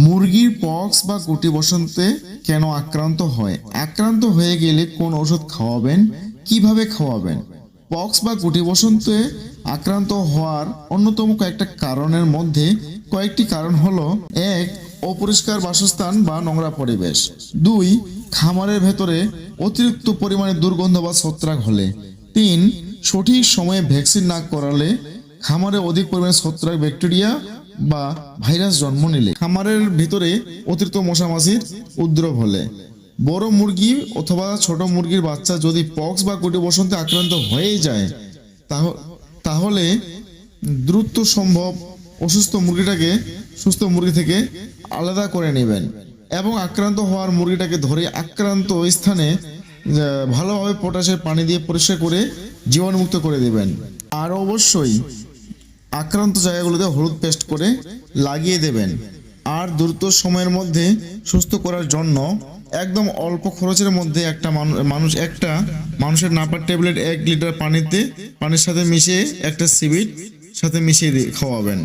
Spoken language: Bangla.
মুরগির পক্স বা গুটি বসন্তে কেন আক্রান্ত হয়? আক্রান্ত হয়ে গেলে কোন ওষুধ খাওয়াবেন? কীভাবে খাওয়াবেন? পক্স বা গুটি বসন্তে আক্রান্ত হওয়ার অন্যতম কয়েকটা কারণের মধ্যে কয়েকটি কারণ হলো, এক, অপরিষ্কার বাসস্থান বা নোংরা পরিবেশ। দুই, খামারের ভেতরে অতিরিক্ত পরিমাণে দুর্গন্ধ বা ছত্রাক হলে। তিন, সঠিক সময়ে ভ্যাকসিন না করালে খামারে অধিক পরিমাণে ছত্রাক ব্যাকটেরিয়া বা ভাইরাস জন্ম নিলে খামারের ভিতরে অতিরিক্ত মশামাছির উদ্রব হলে। বড় মুরগি অথবা ছোট মুরগির বাচ্চা যদি পক্স বা কোটি বসন্তে আক্রান্ত হয়ে যায়, তাহ- তাহলে দ্রুত সম্ভব অসুস্থ মুরগিটাকে সুস্থ মুরগি থেকে আলাদা করে নেবেন এবং আক্রান্ত হওয়ার মুরগিটাকে ধরে আক্রান্ত স্থানে ভালোভাবে পটাশের পানি দিয়ে পরিষ্কার করে জীবাণুমুক্ত করে দেবেন। আর অবশ্যই আক্রান্ত জায়গাগুলোতে হলুদ পেস্ট করে লাগিয়ে দেবেন। আর দ্রুত সময়ের মধ্যে সুস্থ করার জন্য একদম অল্প খরচের মধ্যে একটা মানুষ, একটা মানুষের নাপার ট্যাবলেট এক লিটার পানিতে, পানির সাথে মিশিয়ে একটা সিবিট সাথে মিশিয়ে খাওয়াবেন।